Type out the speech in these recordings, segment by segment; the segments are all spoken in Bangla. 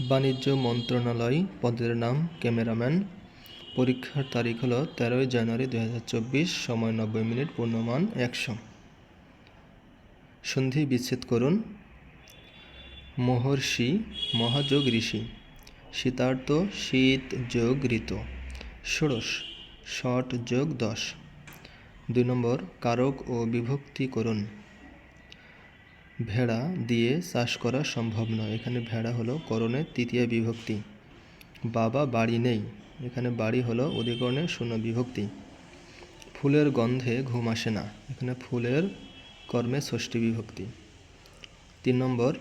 বাণিজ্য মন্ত্রণালয় পদের নাম ক্যামেরাম্যান। পরীক্ষার তারিখ হলো তেরোই জানুয়ারি দুই হাজার চব্বিশ, সময় নব্বই মিনিট, পূর্ণমান একশো। সন্ধি বিচ্ছেদ করুন। মহর্ষি মহাযোগ ঋষি। শীতার্থ শীত যোগ ঋতু। ষোড়শ, ষট যোগ দশ। দুই নম্বর, কারক ও বিভক্তি করুন। ভেড়া দিয়ে চাষ করা সম্ভব নয়। এখানে ভেড়া হলো করণের তৃতীয় বিভক্তি। বাবা বাড়ি নেই। এখানে বাড়ি হলো অধিকরণের শূন্য বিভক্তি। ফুলের গন্ধে ঘুম আসে না। এখানে ফুলের কর্মে ষষ্ঠী বিভক্তি। তিন নম্বর,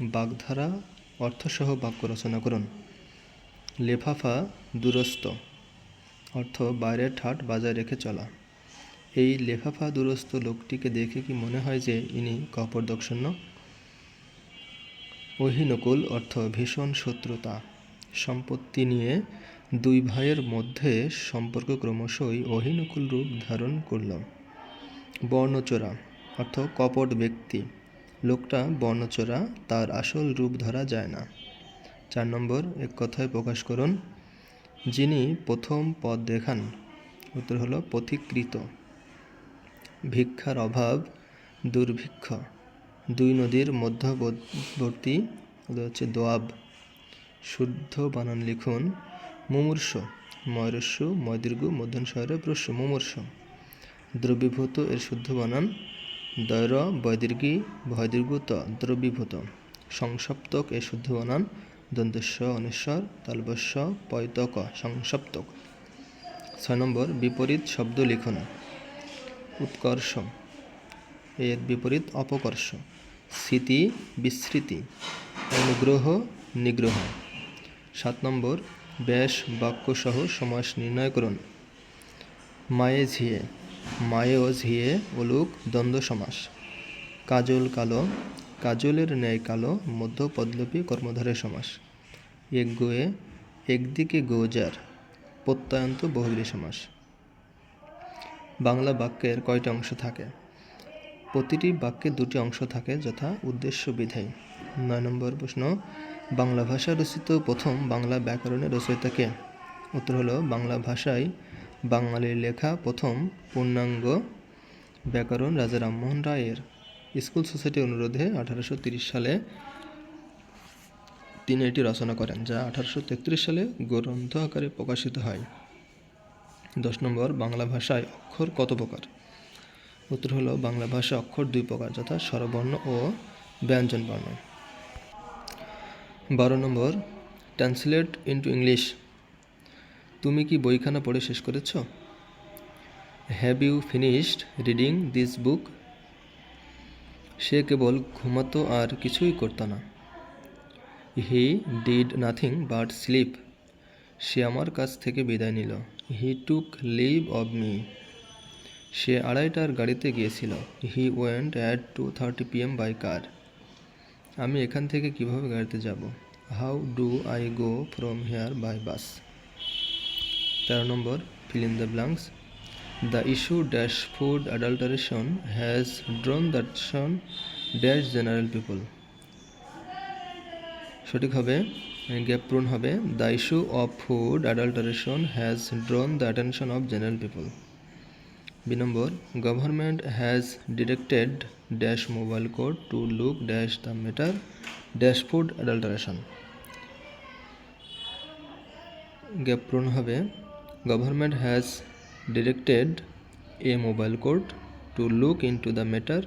বাগধারা অর্থসহ বাক্য রচনা করুন। লেফাফা দুরস্ত। অর্থ বাইরের ঠাট বজায় রেখে চলা। এই লেফাফা দুরস্ত লোকটিকে দেখে কি মনে হয় যে ইনি কপরদক্ষণ্য অহিনকুল অর্থ ভীষণ শত্রুতা। সম্পত্তি নিয়ে দুই ভাইয়ের মধ্যে সম্পর্ক ক্রমশই অহিনকুল রূপ ধারণ করল। বর্ণচোরা অর্থ কপট ব্যক্তি। লোকটা বর্ণচোরা, তার আসল রূপ ধরা যায় না। চার নম্বর, এক কথায় প্রকাশ করুন। যিনি প্রথম পদ দেখান, উত্তর হলো পথিকৃত। ভিক্ষার অভাব, দুর্ভিক্ষ। দুই নদীর মধ্যবর্তী হচ্ছে দোয়াব। শুদ্ধ বানান লিখুন, মুমূর্ষ ময়রস্যু ময়দীর্ঘ মধ্যন শহরে প্রস্য মুমূর্ষ। দ্রবীভূত এর শুদ্ধ বানান, দৈর, বৈদীর্ঘী ভয়দীর্ঘ ত দ্রবীভূত। সংসপ্তক এর শুদ্ধ বানান দন্তস্ব অনেশ্বর, তালবস্য, পৈতক, সংসপ্তক। ছয় নম্বর, বিপরীত শব্দ লিখুন। উৎকর্ষ এর বিপরীত অপকর্ষ স্মৃতি বিস্মৃতি অনুগ্রহ নিগ্রহ। সাত নম্বর, ব্যাস বাক্যসহ সমাস নির্ণয় করুন। মায়ে ঝিয়ে। মায়ে ঝিয়ে ওলুক দ্বন্দ্ব সমাস। কাজল কালো। কাজলের ন্যায় কালো মধ্য পদলোপী কর্মধারের সমাস। এক গোয়ে, একদিকে গোজার। প্রত্যয়ন্ত বহুব্রী সমাস। বাংলা বাক্যের কয়টি অংশ থাকে? প্রতিটি বাক্যে দুটি অংশ থাকে যথা উদ্দেশ্য বিধায়ী নয় নম্বর প্রশ্ন, বাংলা ভাষা রচিত প্রথম বাংলা ব্যাকরণের রচয়িতাকে উত্তর হলো, বাংলা ভাষায় বাঙালির লেখা প্রথম পূর্ণাঙ্গ ব্যাকরণ রাজা রামমোহন রায়ের। স্কুল সোসাইটি অনুরোধে আঠারোশো সালে তিনি এটি রচনা করেন, যা আঠারোশো তেত্রিশ সালে গ্রন্থ আকারে প্রকাশিত হয়। দশ নম্বর, বাংলা ভাষায় অক্ষর কত প্রকার? উত্তর হলো বাংলা ভাষা অক্ষর দুই প্রকার, যথা স্বরবর্ণ ও ব্যঞ্জন বর্ণ। বারো নম্বর ট্রান্সলেট ইন্টু ইংলিশ তুমি কি বইখানা পড়ে শেষ করেছ? Have you finished reading this book সে কেবল ঘুমাতো আর কিছুই করতো না। He did nothing but sleep সে আমার কাছ থেকে বিদায় নিল। He took leave of me সে আড়াইটার গাড়িতে গিয়েছিল। He went at two thirty PM by car আমি এখান থেকে কীভাবে গাড়িতে যাব? How do I go from here by bus তেরো নম্বর fill in the blanks the issue dash food adulteration has drawn the attention dash general people সঠিক হবে? গ্যাপ হবে। The issue of food adulteration has drawn the attention of general people B number government has directed dash mobile court to look dash the matter dash food adulteration gap হবে। Government has directed a mobile court to look into the matter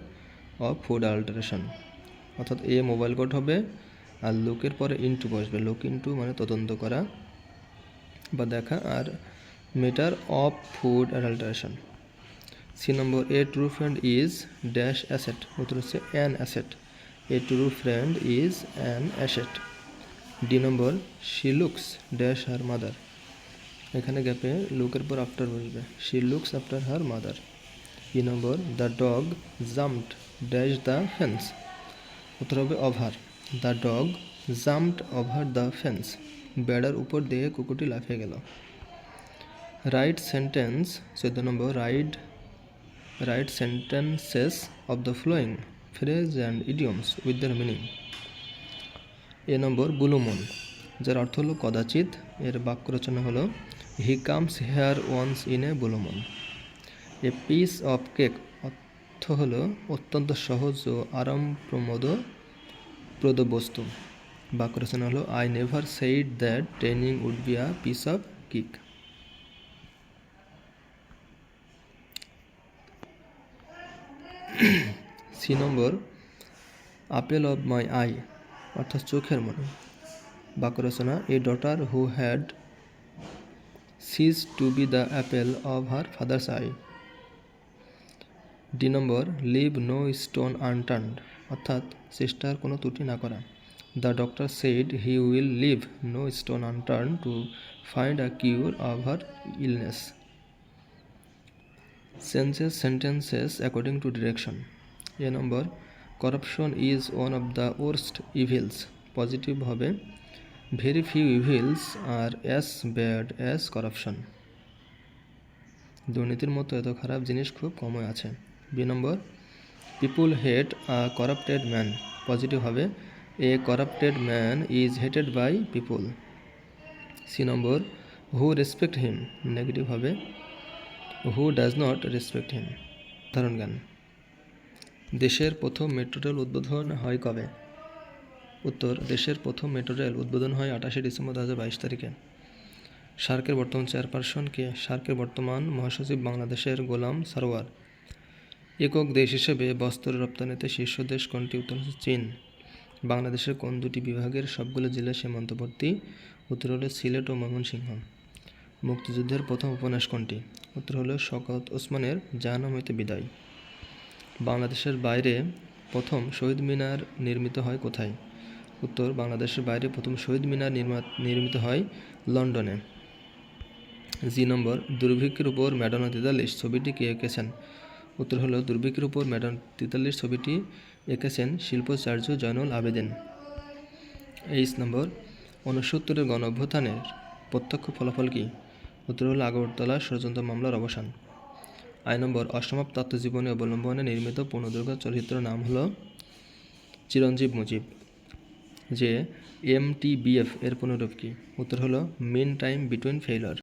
of food adulteration অর্থাৎ এ মোবাইল কোড হবে। আর লোকের পরে ইন্টু বসবে। লুক ইন্টু মানে তদন্ত করা বা দেখা আর matter of food adulteration C number a true friend is dash asset উত্তর হচ্ছে an asset a true friend is an asset D number she looks dash her mother এখানে গ্যাপে লুকের পর আফটার বসবে। She looks after her mother E number the dog jumped dash the fence উত্তর হবে over the dog jumped over the fence বেড়ার উপর দিয়ে কুকুরটি লাফিয়ে গেল। রাইট সেন্টেন্স চোদ্দ number write write sentences of the following phrase and idioms with their meaning A number blue moon যার অর্থ হলো কদাচিৎ। এর বাক্য রচনা হলো he comes here once in a blue moon a piece of cake অর্থ হলো, অত্যন্ত সহজ ও আরামপ্রমোদ প্রদ বস্তু। বাক্য রচনা হলো I never said that training would be a piece of cake C number apple of my eye অর্থাৎ চোখের মনে। বাক্য রচনা a daughter who had ceased to be the apple of her father's eye D number, leave no stone unturned, অর্থাৎ চেষ্টার কোনো ত্রুটি না করা। The doctor said he will leave no stone unturned to find a cure of her illness. Changes sentences according to direction. A number, corruption is one of the worst evils. Positive হবে, very few evils are as bad as corruption. দুর্নীতির মতো এত খারাপ জিনিস খুব কমই আছে। B number. People hate a corrupted man positive হবে। A corrupted man is hated by people C number who respect him negative হবে। Who does not respect him ধারণ জ্ঞান দেশের প্রথম মেট্রো রেল উদ্বোধন হয় কবে? উত্তর, দেশের প্রথম মেট্রো রেল উদ্বোধন হয় আঠাশে ডিসেম্বর দু হাজার বাইশ তারিখে। সার্কের বর্তমান চেয়ারপারসন কে সার্কের বর্তমান মহাসচিব বাংলাদেশের গোলাম সারোয়ার। একক দেশ হিসেবে বস্ত্র রপ্তানিতে শীর্ষ দেশ কোনটি? উত্তর হচ্ছে চীন। বাংলাদেশের কোন দুটি বিভাগের সবগুলো জেলা সীমান্তবর্তী উত্তর হলো সিলেট ও ময়মনসিংহ। মুক্তিযুদ্ধের প্রথম উপন্যাস কোনটি? উত্তর হলো শকত ওসমানের জাহান্নাম হইতে বিদায় বাংলাদেশের বাইরে প্রথম শহীদ মিনার নির্মিত হয় কোথায়? উত্তর, বাংলাদেশের বাইরে প্রথম শহীদ মিনার নির্মা- নির্মিত হয় লন্ডনে। জি নম্বর, দুর্ভিক্ষের উপর ম্যাডানা তেতাল্লিশ ছবিটি কে এঁকেছেন? উত্তর হলো, দুর্ভিক্ষের উপর ম্যাডাম তেতাল্লিশ ছবিটি এঁকেছেন শিল্পাচার্য জয়নুল আবেদিন। এইচ নম্বর, ঊনসত্তরের গণ অভ্যুত্থানের প্রত্যক্ষ ফলাফল কী? উত্তর হলো, আগরতলা ষড়যন্ত্র মামলার অবসান। আই নম্বর, অসমাপ্ত আত্মজীবনী অবলম্বনে নির্মিত পূর্ণদৈর্ঘ্য চলচ্চিত্রের নাম হলো চিরঞ্জীব মুজিব, যে এমটিবিএফ এর পুনরূপ কী উত্তর হলো, মিন টাইম বিটুইন ফেইলর।